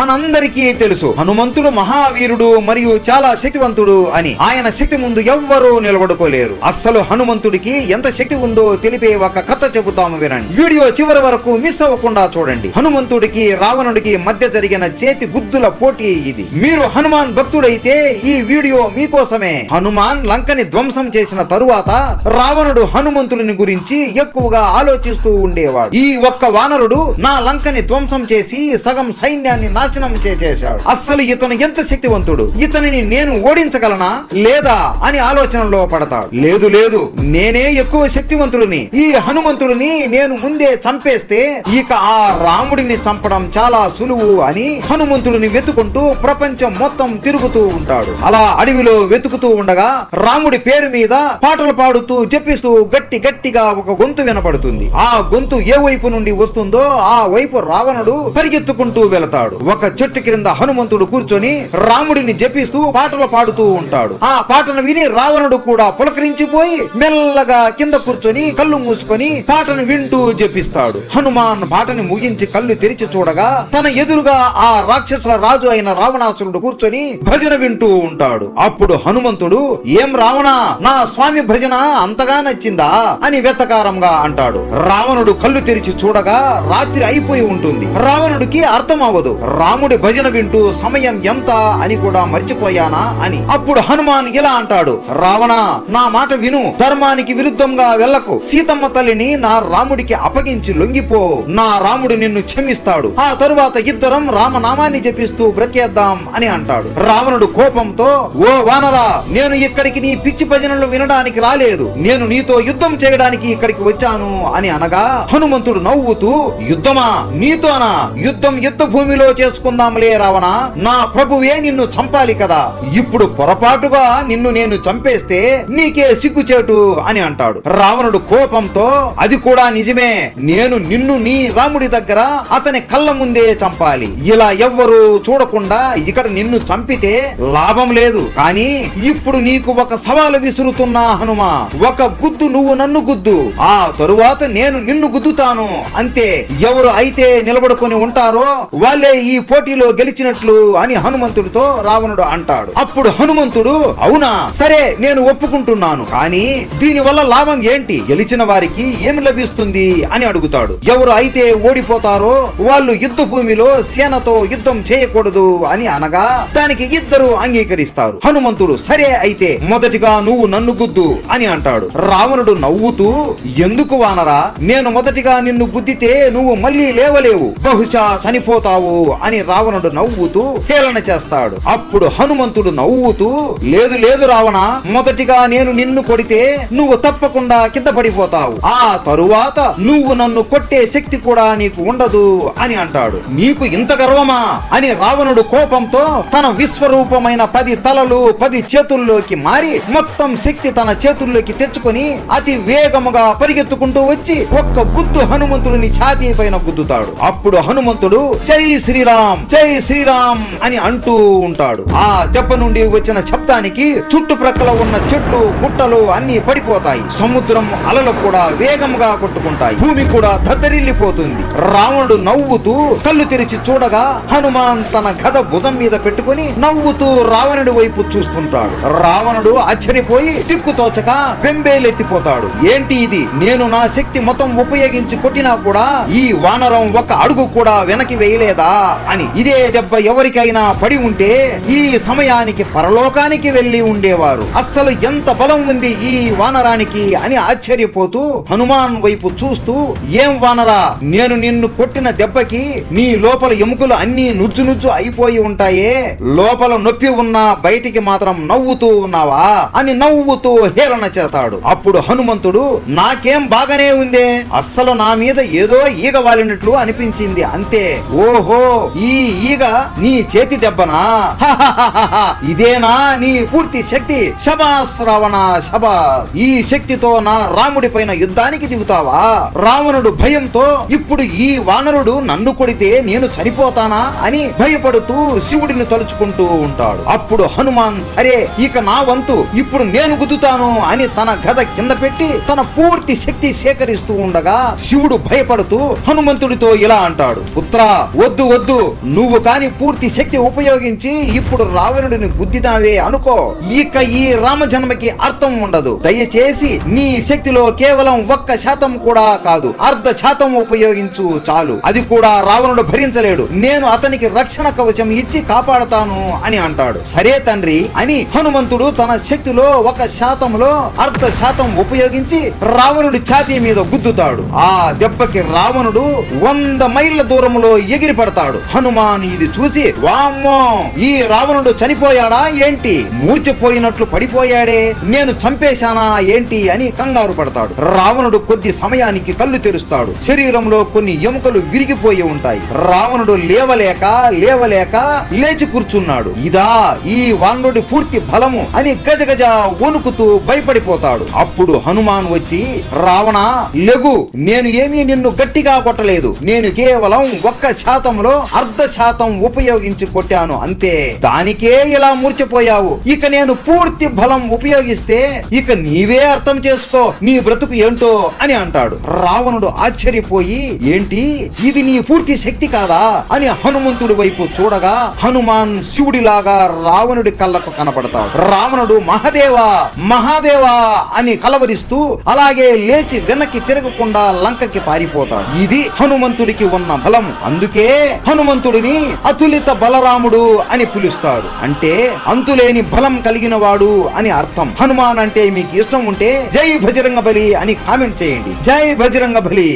మనందరికీ తెలుసు. హనుమంతుడు మహావీరుడు మరియు చాలా శక్తివంతుడు అని. ఆయన శక్తి ముందు ఎవ్వరూ నిలబడుకోలేరు. అస్సలు హనుమంతుడికి ఎంత శక్తి ఉందో తెలిపే ఒక కథ చెబుతాము వినండి. వీడియో చివరి వరకు మిస్ అవ్వకుండా చూడండి. హనుమంతుడికి రావణుడికి మధ్య జరిగిన చేతి గుద్దుల పోటీ ఇది. మీరు హనుమాన్ భక్తుడైతే ఈ వీడియో మీకోసమే. హనుమాన్ లంకని ధ్వంసం చేసిన తరువాత రావణుడు హనుమంతుడిని గురించి ఎక్కువగా ఆలోచిస్తూ ఉండేవాడు. ఈ ఒక్క వానరుడు నా లంకని ధ్వంసం చేసి సగం సైన్యాన్ని నాశనం చేసేశాడు అస్సలు ఇతను ఎంత శక్తివంతుడు? ఇతనిని నేను ఓడించగలనా? లేదా? అని ఆలోచనలో పడతాడు. లేదు లేదు. నేనే ఎక్కువ శక్తివంతుడిని. ఈ హనుమంతుడిని నేను ముందే చంపేస్తే ఇక ఆ రాముడిని చంపడం చాలా సులువు అని హనుమంతుడిని వెతుకుంటూ ప్రపంచం మొత్తం తిరుగుతూ ఉంటాడు. అలా అడవిలో వెతుకుతూ ఉండగా రాముడి పేరు మీద పాటలు పాడుతూ జపిస్తూ గట్టి గట్టిగా ఒక గొంతు వినపడుతుంది. ఆ గొంతు ఏ వైపు నుండి వస్తుందో ఆ వైపు రావణుడు పరిగెత్తుకుంటూ వెళతాడు. ఒక చెట్టు క్రింద హనుమంతుడు కూర్చొని రాముడిని జపిస్తూ పాటలు పాడుతూ ఉంటాడు. ఆ పాటను విని రావణుడు కూడా పులకరించిపోయి మెల్లగా కింద కూర్చొని కళ్ళు మూసుకొని పాటను వింటూ జపిస్తాడు. హనుమాన్ పాటని ముగించి కళ్ళు తెరిచి చూడగా తన ఎదురుగా ఆ రాక్షసుల రాజు అయిన రావణాసురుడు కూర్చొని భజన వింటూ ఉంటాడు. అప్పుడు హనుమంతుడు ఏం రావణ నా స్వామి భజన అంతగా నచ్చిందా? అని వెతకారంగా అంటాడు. రావణుడు కళ్ళు తెరిచి చూడగా రాత్రి అయిపోయి ఉంటుంది. రావణుడికి అర్థం అవ్వదు రాముడి భజన వింటూ సమయం ఎంత అని కూడా మర్చిపోయానా అని. అప్పుడు హనుమాన్ ఇలా అంటాడు రావణ నా మాట విను. ధర్మానికి విరుద్ధంగా వెళ్ళకు. సీతమ్మ తల్లిని నా రాముడికి అప్పగించి లొంగిపో. నా రాముడు నిన్ను క్షమిస్తాడు. ఆ తరువాత ఇద్దరం రామనామాన్ని జపిస్తూ బ్రతికేద్దాం అని అంటాడు. రావణుడు కోపంతో ఓ వానరా నేను ఇక్కడికి నీ పిచ్చి భజనలు వినడానికి రాలేదు. నేను నీతో యుద్ధం చేయడానికి ఇక్కడికి వచ్చాను అని అనగా హనుమంతుడు నవ్వుతూ యుద్ధమా? నీతోనా? యుద్ధం యుద్ధ భూమిలో చేసుకుందాంలే రావణ. నా ప్రభువే నిన్ను చంపాలి కదా. ఇప్పుడు పొరపాటుగా నిన్ను నేను చంపేస్తే నీకే సిగ్గుచేటు అని అంటాడు. రావణుడు కోపంతో అది కూడా నిజమే. నేను నిన్ను నీ రాముడి దగ్గర అతని కళ్ళ ముందే చంపాలి. ఇలా ఎవ్వరు చూడకుండా ఇక్కడ నిన్ను చంపితే లాభం లేదు. కానీ ఇప్పుడు నీకు ఒక సవాలు విసురుతున్నా హనుమ. ఒక గుద్దు నువ్వు నన్ను గుద్దు. ఆ తరువాత నేను నిన్ను గుద్దుతాను. అంతే. ఎవరు అయితే నిలబడుకొని ఉంటారో వాళ్ళే ఈ పోటీలో గెలిచినట్లు అని హనుమంతుడితో రావణుడు అంటాడు. అప్పుడు హనుమంతుడు అవునా? సరే నేను ఒప్పుకుంటున్నాను. కానీ దీని వల్ల లాభం ఏంటి? గెలిచిన వారికి ఏమి లభిస్తుంది? అని అడుగుతాడు. ఎవరు అయితే ఓడిపోతారో వాళ్ళు యుద్ధ భూమిలో సేనతో యుద్ధం చేయకూడదు అని అనగా దానికి ఇద్దరు అంగీకరిస్తారు. హనుమంతుడు సరే అయితే మొదటిగా నువ్వు నన్ను గుద్దు అని అంటాడు. రావణుడు నవ్వుతూ ఎందుకు వానరా? నేను మొదటిగా నిన్ను గుద్దితే నువ్వు మళ్ళీ లేవలేవు. బహుశా చనిపోతావు అని రావణుడు నవ్వుతూ హేళన చేస్తాడు. అప్పుడు హనుమంతుడు నవ్వుతూ లేదు లేదు రావణ మొదటిగా నేను నిన్ను కొడితే నువ్వు తప్పకుండా కింద పడిపోతావు. ఆ తరువాత నువ్వు నన్ను కొట్టే శక్తి కూడా నీకు ఉండదు అని అంటాడు. నీకు ఇంత గర్వమా? అని రావణుడు కోపంతో తన విశ్వరూపమైన పది తలలు పది చేతుల్లోకి మారి మొత్తం శక్తి తన చేతుల్లోకి తెచ్చుకొని అతి వేగముగా పరిగెత్తుకుంటూ వచ్చి ఒక్క గుద్దు హనుమంతుడిని ఛాతీ పైన గుద్దుతాడు. అప్పుడు హనుమంతుడు జై శ్రీరామ్ జై శ్రీరామ్ అని అంటూ ఉంటాడు. ఆ దెబ్బ నుండి వచ్చిన శబ్దానికి చుట్టుప్రక్కల ఉన్న చెట్లు గుట్టలు అన్ని పడిపోతాయి. సముద్రం అలలు కూడా వేగంగా కొట్టుకుంటాయి. భూమి కూడా దద్దరిల్లిపోతుంది. రావణుడు నవ్వుతూ కళ్ళు తెరిచి చూడగా హనుమాన్ తన గద భుజం మీద పెట్టుకుని నవ్వుతూ రావణుడి వైపు చూస్తుంటాడు. రావణుడు ఆశ్చర్యపోయి దిక్కుతోచక బెంబేలెత్తిపోతాడు ఏంటి ఇది? నేను నా శక్తి మొత్తం ఉపయోగించి కొట్టినా కూడా ఈ వానరం ఒక అడుగు కూడా వెనక్కి వేయలేదా? అని ఇదే దెబ్బ ఎవరికైనా పడి ఉంటే ఈ సమయానికి పరలోకానికి వెళ్ళి ఉండేవారు. అస్సలు ఎంత బలం ఉంది ఈ వానరానికి అని ఆశ్చర్యపోతూ హనుమాన్ వైపు చూస్తూ ఏం వానరా నేను నిన్ను కొట్టిన దెబ్బకి నీ లోపల ఎముకలు అన్ని నుజ్జు నుజ్జు అయిపోయి ఉంటాయే. లోపల నొప్పి ఉన్నా బయటికి మాత్రం నవ్వుతూ ఉన్నావా? అని నవ్వుతూ హేళన చేస్తాడు. అప్పుడు హనుమంతుడు నాకేం బాగానే ఉందే. అస్సలు నా మీద ఏదో ఈగ వాలినట్లు అనిపించింది అంతే. ఓహో ఈ ఈగ నీ చేతి దెబ్బనా. ఇదేనా నీ పూర్తి శక్తి? శబాస్ రావణ శబాస్ ఈ శక్తితో నా రాముడి పైన యుద్ధానికి దిగుతావా? రావణుడు భయంతో ఇప్పుడు ఈ వానరుడు నన్ను కొడితే నేను చనిపోతానా? అని భయపడుతూ శివుడిని తలుచుకుంటూ ఉంటాడు. అప్పుడు హనుమాన్ సరే ఇక నా వంతు. ఇప్పుడు నేను గుద్దుతాను అని తన గద కింద పెట్టి తన పూర్తి శక్తి సేకరిస్తూ ఉండగా శివుడు భయపడుతూ హనుమంతుడితో ఇలా అంటాడు. పుత్ర వద్దు వద్దు. నువ్వు కాని పూర్తి శక్తి ఉపయోగించి ఇప్పుడు రావణుడిని గుద్దితావే అనుకో. ఇక ఈ రామజన్మకి అర్థం ఉండదు. దయచేసి నీ శక్తిలో కేవలం ఒక్క శాతం కూడా కాదు. అర్ధ శాతం ఉపయోగించు చాలు. అది కూడా రావణుడు భరించలేడు. నేను అతనికి రక్షణ కవచం ఇచ్చి కాపాడుతాను అని అంటాడు. సరే తండ్రి అని హనుమంతుడు తన శక్తిలో ఒక శాతంలో అర్ధ శాతం ఉపయోగించి రావణుడి ఛాతీ మీద గుద్దుతాడు. ఆ దెబ్బకి రావణుడు వంద మైళ్ళ దూరంలో ఎగిరి పడతాడు హనుమాన్ ఇది చూసి వామ్మో ఈ రావణుడు చనిపోయాడా ఏంటి? మూర్చిపోయినట్లు పడిపోయాడే నేను చంపేశానా ఏంటి? అని కంగారు పడతాడు. రావణుడు కొద్ది సమయానికి కళ్ళు తెరుస్తాడు. శరీరంలో కొన్ని ఎముకలు విరిగిపోయి ఉంటాయి. రావణుడు లేవలేక లేవలేక లేచి కూర్చున్నాడు. ఇదా ఈ వానరుడి పూర్తి బలము అని గజగజ వణుకుతూ భయపడిపోతాడు. అప్పుడు హనుమాన్ వచ్చి రావణ లెగు. నేను ఏమీ నిన్ను గట్టిగా కొట్టలేదు. నేను కేవలం ఒక్క శాతంలో అర్ధ శాతం ఉపయోగించి కొట్టాను అంతే. దానికే ఇలా మూర్చిపోయావు. ఇక నేను పూర్తి బలం ఉపయోగిస్తే ఇక నీవే అర్థం చేసుకో నీ బ్రతుకు ఏంటో అని అంటాడు. రావణుడు ఆశ్చర్యపోయి ఏంటి? ఇది నీ పూర్తి శక్తి కాదా? అని హనుమంతుడి వైపు చూడగా హనుమాన్ శివుడిలాగా రావణుడి కళ్ళకు కనపడతాడు. రావణుడు మహాదేవా మహాదేవా అని కలవరిస్తూ అలాగే లేచి వెనక్కి తిరగకుండా లంకకి పారిపోతాడు. ఇది హనుమంతుడికి ఉన్న బలం. అందుకే హనుమంతుడిని అతులిత బలరాముడు అని పిలుస్తారు. అంటే అంతులేని బలం కలిగిన వాడు అని అర్థం. హనుమాన్ అంటే మీకు ఇష్టం ఉంటే జై బజరంగ బలి అని కామెంట్ చేయండి. జై బజరంగ బలి